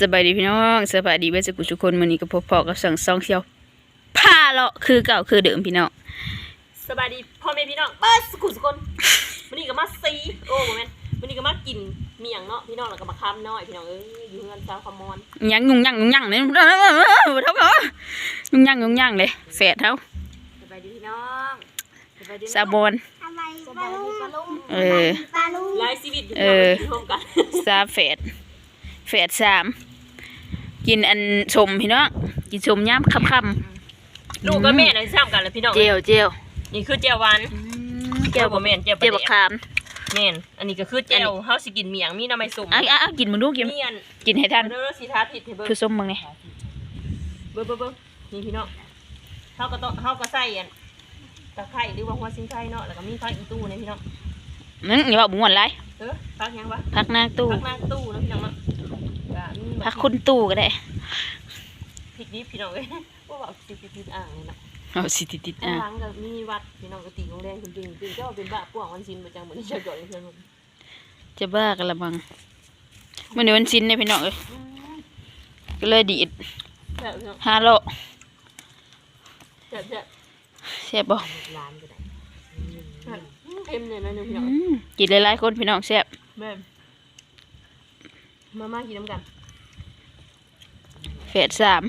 สบายดีพี่น้องสบายดีเว้ยสกุทุกคนมื้อนี้ก็พบพอกับสั่งซองเชียวผ้าเลาะคือเก่าคือเดิมพี่น้องสบายดีพ่อแม่พี่น้องเบิร์สกุลสกุลวันนี้ก็มาซีโอ้โหแม่นวันนี้ก็มากินเมียงเนาะพี่น้องแล้วก็มาค้ำน้อยพี่น้องเอ้ยอยู่เงินสาวคำมอนยังยุ่งยังยุ่งยังเลยเท่าเนาะยุ่งยังยุ่งยังเลยแฝดเท่าสบายดีพี่น้องสบายดีซาบอนทำไมสปลาบายลุดีงปลาลุงเออปลาลุงไลฟ์ชีวิตอยู่เอพี่น้องอร่วมกันซาแฝด แฝดสามกินอันชมพี่น้องกินชมย่ำค่ำลูกกับแม่น่ะซ้ำกันเลยพี่น้องๆเจียวเจียวนี่คือเจียวหวานเจียวบ่แม่นเจียวปเจีลายวแดบักกขาม แม่นอันนี้ก็คือเจียวเฮาสิกินเมียงมีน้ำมันสุ่มอะอะอะกินมึงดูกิน เมียนกินให้ทันเด้อสิทาผิดให้เบิ่งคือส้มมึงเนี่ยเบิ่งเบิ่งเบิ่งนี่พี่น้องเฮาก็ต้องเฮาก็ใส่อันตะไคร้หรือว่าหัวซิงไคเนาะ แล้วก็มีผักอีตู้เนี่ยพี่น้อง นั่นอย่าบอกบุ้งวนไรเออผักหยังวะพักหน้าตู้ผักหน้าตู้นะพี่น้องเนาะก็มีพักคุณตู้ก็ได้พริกดิบพี่น้องเอ้ยว่าว่าสิพริกอ่างนี่เนาะเอาสิติดติดข้างอะหลังก็มีวัดพี่น้องก็ตีโรงแรมจริงๆจริงๆเจ้าเป็นบ้าป่วงวันชินประจำเหมือนที่เจ้าจ่อยเพื่อนผมจะบ้ากันละมังมันเดี๋ยวมันชิ้นเนี่ยพี่น้องเอ้ยก็เลยดีดแซ่บพี่น้องฮาโลแซ่บแซ่บแซ่บบ่ร้านก็ได้แซ่บ เค็มเนี่ยนะหนึ่งพี่น้องอืมกินหลายๆคนพี่น้องแซ่บแม่มามากินน้ำกัน แฝดสาม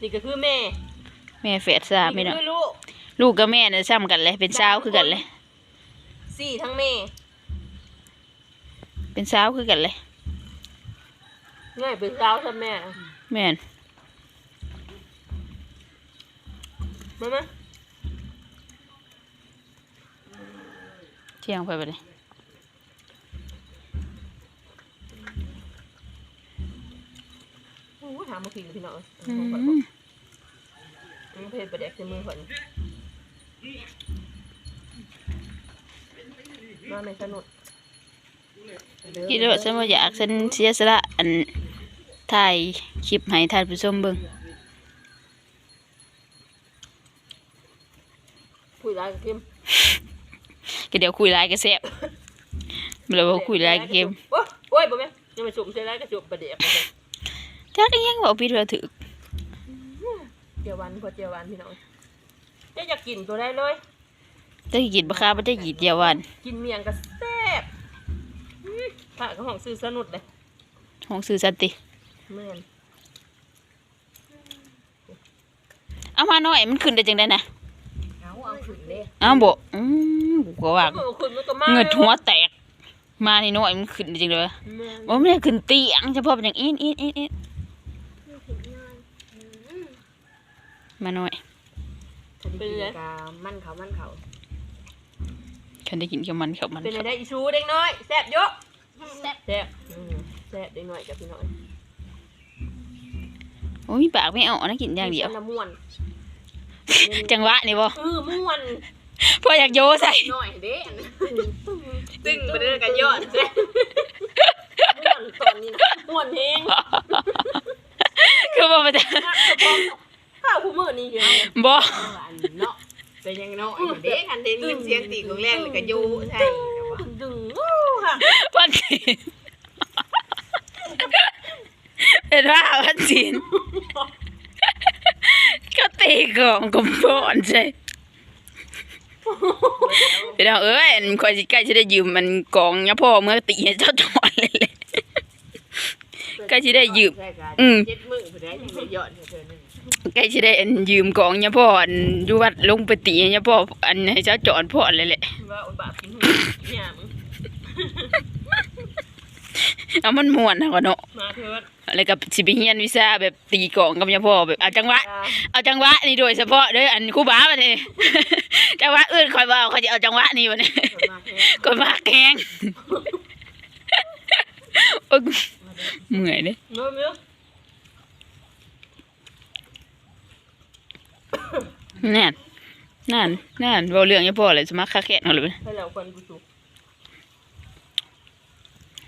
นี่ก็คือแม่แม่แฝดสามพี่นี่น้องก็คือลูกลูกกับแม่เนี่ยซ้ำกันเลยเป็นสาวคือกันเลย สี่ทั้งแม่เป็นสาวคือกันเลย ง่ายเป็นสาวทั้งแม่แม่นมามา ที่ยงไปไปเลยโอ้หามากินพี่น้องอืเอ้ยมมันเพลประเด็กในมือข่อยมาไม่สนุกกินรสมาอยากฉันเสียสละอันถ่ายคลิปให้ท่านผู้ชมเบิ่งคุยร้ายกับเข้ม ก็เดี๋ยวคุยหลายก็แซ่บบ่เลยว่าคุยหลายก็เกมโอ้ยโอ้ยบ่แม่นยังไม่สุ่มใส่ร้ายก็สุ่มประเด็กบ่แม่นจักอีหยังบอกพี่เธอถือเจียวหวันพอเจียวหวันพี่น้องจะอยากกินตัวได้เลยจะกินบ่ค้าบ่ได้กินเดียววัน กินเมียงก็แซ่บอืมถ้าก็ห้องซื้อสนุกเลยห้องซื้อสันติแม่นเอามาหน่อยมันขึ้นได้จังได๋นะเอาเอาขึ้นเด้เอาบ่อืม กูก็ว่าเอาขึ้นมันก็มาเงิดหัวแตก มานี่น้อยมันขึ้นได้จังได๋วะแม่นบ่ไม่ได้ขึ้นเตียงเฉพาะเป็นอย่างอีนอีนอีนอีนมาหน่อยเป็นไงมันเขามันเขาคันได้กินกับมันกับมันเป็นไงได้อีชูเด็กน้อยแซ่บเยอะแซ่บแซ่บอืมแซ่บเด็กน้อยกับพี่น้อยโอ้ยมีปากไม่เอานะกินอย่างเดียวฉันน่ะม่วนจังหวะนี่บ่เออม่วน พออยากโยใส่หน่อยเด้ ตึงมาเด้อกันยอดแซ่บม่วนตอนนี้นะม่วนเฮงคือบ่มันจะข้าวคู่มือนี่คือบ่เนาะเป็นยังเนาะเด็กคันเด็กยินเสียงตีของแรงเลยก็อยู่ใช่ดึงๆอู้ค่ะวันศีลเป็นว่าวันศีลก็ตีกล่องกบบ่อนใช่ พี่น้องเอ้ยอันคอยสิใกล้สิได้ยืมมันกองยะพ่อเมื่อตีให้เจ้าจอนเลยแหละใกล้สิได้ยืม อืม เจ็ดมือผู้ใดยังได้ยอดเธอนึงใกล้สิได้อันยืมกองยะพ่ออันอยู่วัดลงไปตีให้ยะพ่ออันให้เจ้าจอนพ่อเลยแหละว่าอุบาทกินหูเนี่ยมึงเอามันม่วนนะก็เนาะมาเถิดแล้วก็สิไปเรียนวิชาแบบตีกลองกับยาพ่อแบบเอาจังหวะเอาจังหวะนี่โดยเฉพาะเด้ออันครูบาบัดนี้ จังหวะอื่นคอยว่าเขาจะเอาจังหวะนี้บัดนี้มาเถิดก็มาแกงโอ๊ยเมื่อยเด้เมื่อเมื่อนั่นนั่นนั่นเว้าเรื่องยาพ่อเลยสมัครค่าแค่นเอาเลยให้เราคนกูสุก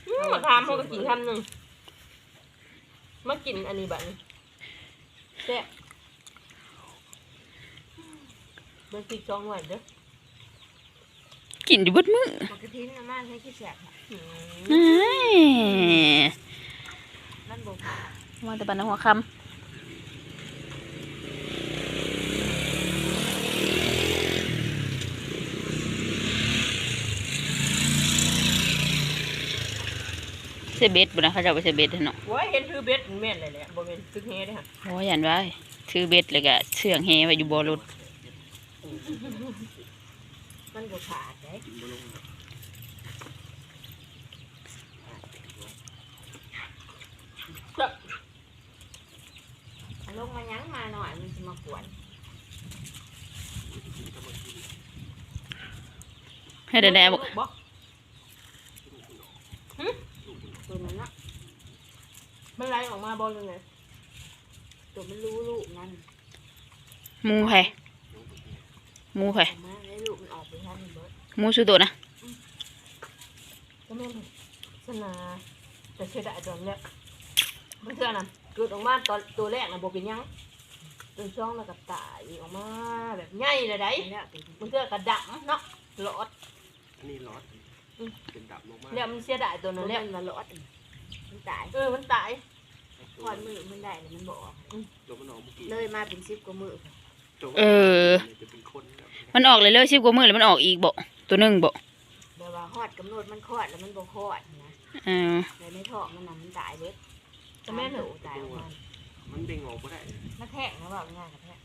อืมมาทำเขาก็กินคำหนึ่งมากินอันนี้แบบนี้แซ่บ เบอร์สิบสองหน่วยเด้อกินอยู่เบิดมื้อปกติน่ะมาให้ขี้แสบอืมอ้ายมาแต่บ้านน้องหัวคำเซเบ็ดบุนะเขาจะเอาไปเซเบ็ดให้เนาะว่าเห็นคือเบ็ดแม่นเลยแหละบ่แม่นตึกเฮเด้อค่ะโอ้ยยันว่าซื้อเบ็ดเลยก็เชื่องเฮไว้อยู่บ่อรถ มันก็ขาดเอาลงมายั้งมาหน่อยมันจะมากวนให้เดินแน่บอกตัวมันนะมันไหลออกมาบ่ยังไงตัวมันรู้ลูกนั่นมูไผ่หมูให้ ลูกมันออกไปท่านเบิดหมูสุดโตนะก็แม่นสนาแต่เสียดายตอนเนี้ยมันเทื่อน่ะเกิดออกมาตอนตัวแรกน่ะบ่เป็นหยังตัวช่องแล้วก็ตายออกมาแบบใหญ่เลยได้เนี่ยตัวมันเทื่อก็ดำเนาะหลอดอันนี้ร้อนเป็นดับลงมาเนี่ยมันเสียดายตัวนั้นั้นนแหแหละละมันละลอดมันตายเออมันตายพอดมือมันได้แล้วมันบอกลงมันออกเมื่อกี้เลยมาเป็นสิบกว่ามือเออ จะเป็นคนครับ มันออกเลยเลยชิบกว่ามือแล้วมันออกอีกบ่ตัวหนึงบ่แบบว่าฮอดกำหนดมันคลอดแล้วมันบ่คลอดนะเออเลยในท้องมันน่ะมันตายเบิดแต่แม่นโตน่ะตายออกมามันเบ่งออกก็ได้มาแทกนะว่าง่ายกับแทก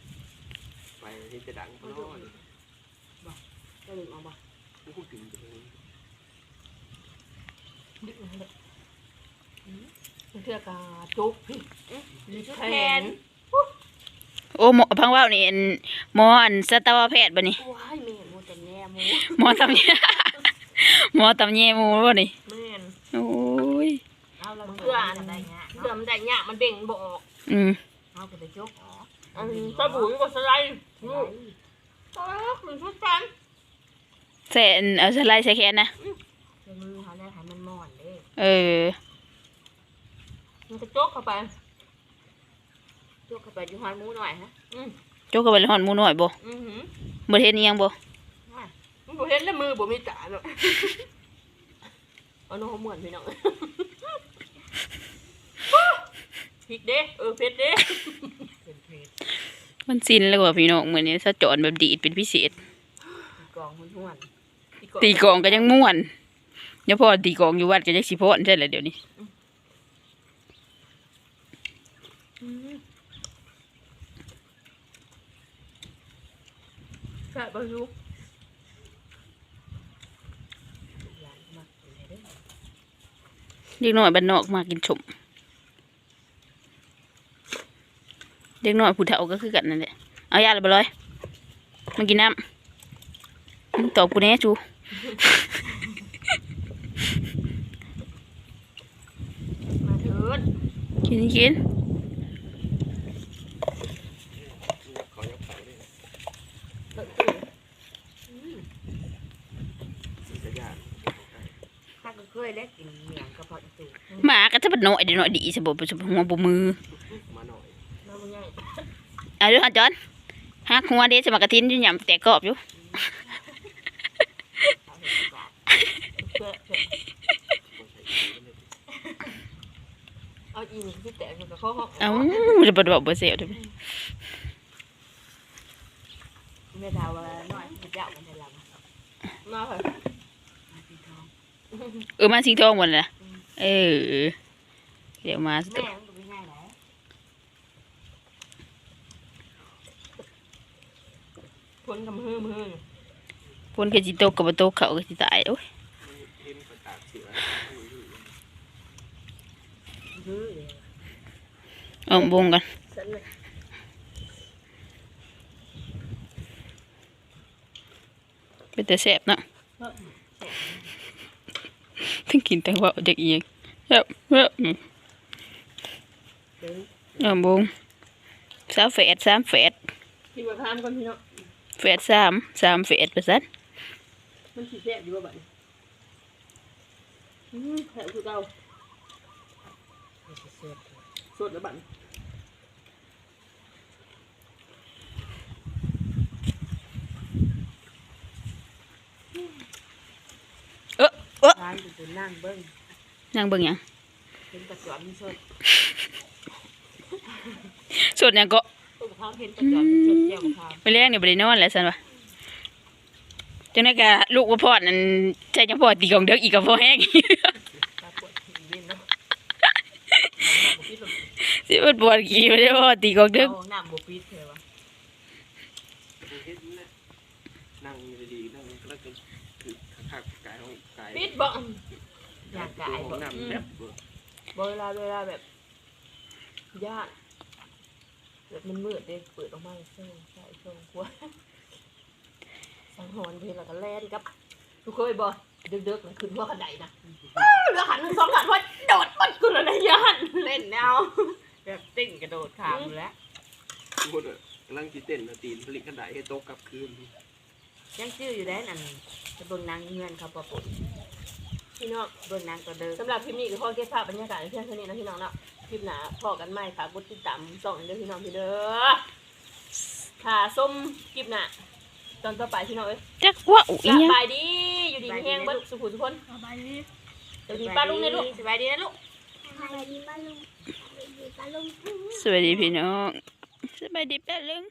ไปที่จะดังเพราะว่าก็ลืมเอาบ่มันคงถึงจะเป็นดึกนั่นแหละมันเทื่อก็จุกพี่มีชุดแขแขนน โอ้หมอพังว่าวนี่อันหมออันสัตวแพทย์บ่นี่โอ้ยแม่หมูแต่แม่หมูหมอตำแยหมอตำแยหมูบ่นี่แม่นโอ้ยเอาเรามันเพื่เพื่ออนนได้งะเพื่อมันได้ยากมันเบ่งบ่ออกอืมเอาก็ไปจกอ๋ออันสบู่ก็สไลด์ลูกตอกมันทุกกันใส่อันเอาสไลด์ใส่แขนนะในมือเขาได้ให้มันมอนเด้เออมันก็จกเข้าไป จกเข้าไปอยู่หอยหมูหน่อยฮะอืมจกเข้าไปในหอนหมูน้อยบ่อือหือบ่เฮ็ดอีหยังบ่มันบ่เห็นแล้วมือบ่มีตาหรอกเอาน้องเหมือนพี่น้องพริกเด้เออเผ็ดเด้เป็นเพชรมันสิ้นแล้วว่าพี่น้องมื้อนี้สะจอนแบบดีดเป็นพิเศษกองหุ่นหุ่นตีกลองก็ยังม่วนเดี๋ยวพอตีกลองอยู่วัดก็ยังสิพอนใช่แหละเดี๋ยวนี้ ใช่ป่ะลูกหลานมากเลยเด้อเด็กน้อยบ้านนอกมากินชมเด็กน้อยผู้เฒ่าก็คือกันนั่นแหละเอายาเลยบ่ลอยมากินน้ำมึงตอบกูแน่จูมาเถิดกินกิน ขอยับเสาด้วย เถิด สีสยาน ถ้าก็เคยได้กินเมียงกระเพาะตู ห มาก็จะเป็นน้อยเดี๋ยวน้อยดีสบบ่สบหัวบ่มือมาหน่อยมาบ่ใหญ่เอาเด้อฮะจอนหักหัวเด้สมากระทินอยู่หยำแตกกรอบอยู่เอาเห็ดปากเพื่อเพื่อคนใช้สีมันเลยเอาอีนี่ที่แตะมันก็เข้าห้องเอ้าจะบ่บอกบ่เสียวเด้อแม่ดาวว่าน้อยสิเจ้ามันได้ละมาค่ะมาสีทองเออมาสิงทองหมดน่ะเออ เดี๋ยวมาแม่มันก็ไม่ง่ายหรอกพ้นกำฮือมือพนก็สิตกกับบ่ตกเขาก็สิตายโอ้ยเห็นประตากเสือฮือเลยเอาบงกันสันเลยเป็นแต่แซ่บเนาะถึงกินแต่ว่าจากอีกแซ่บแซ่บ อืมเด้อเอาบงสามแฝดสามแฝดพี่มาทามก่อนพี่เนาะแฝดสามสามแฝดไปซั่นมันสิแซ่บอยู่บ่บัดนี้อืมแซ่บคือเก่ามันสิเสียบสดแล้วบัดนี้ร้านอยู่บนนั่งเบิ้งนั่งเบิ่งหยังเป็นกระสอบมีสด สดหยังก็ต้นข้าวเห็นประจอดชนแก้วข้าวไปแรกนี่บ่ได้นอนแหล้วซั่นว่าจังได๋ก็ลูกบ่พอดนั่นใจจังพอตีกองเด็กอีกก็บ่แห้งตาปวดอีเวนเนาะสิเบิดปวดขี้บ่ได้พอตีกองเด็กเอาน้ำบ่ปิดเลยวะเฮ็ดนี่แหละนั่งอยู่ดีๆนั่งแล้วก็คือคักๆกายของกายปิดบ่อยากกายขบ่องน้ำแบบเบิดบ่เวลาเวลาแบบ ญาติแบบมันมืดเด้เปิดออกมาช่วงใช่ช่วงกลัวสังหรณ์เพลงแล้วก็แล่นกับ ทุกเคยบ่ดึกๆนะขึ้นหัวกระไดนะเหลือหันหนึ่งสองหันว่าโดดปัดกูเลยนะญาติเล่นแนวแบบติ้งกระโดดขามอยู่แล้วพูดว่ากำลังสิเต้นนะตีนผลิตกันได้ให้โตกกลับคืนยังชื่ออยู่ได้นั่นจะเบิ่งนางเงินเขาประปุพี่น้องเบิ่งนางตัวเดิมสำหรับคลิปนี้ก็ขอเก็บภาพบรรยากาศไว้เพียงเท่านี้นะพี่น้องเนาะค ลิปหนาพอกันใหม่ฝากกดติดตามส่องเด้อพี่น้องพี่เด้อค่ะส้มคลิปหนาตอนต่อไปพี่น้องเอ้ยจักว่าอีสหยังบายดีอยู่ดีมีแห้งเบิดสุขุทุกคนสบายดีเดี๋ยวดีป้าลุงเนี่ยลูกสบายดีนะลูกสบายดีป้าลุงสบายดีป้าลุงสวัสดีพี่น้องสบายดีแป๊บนึง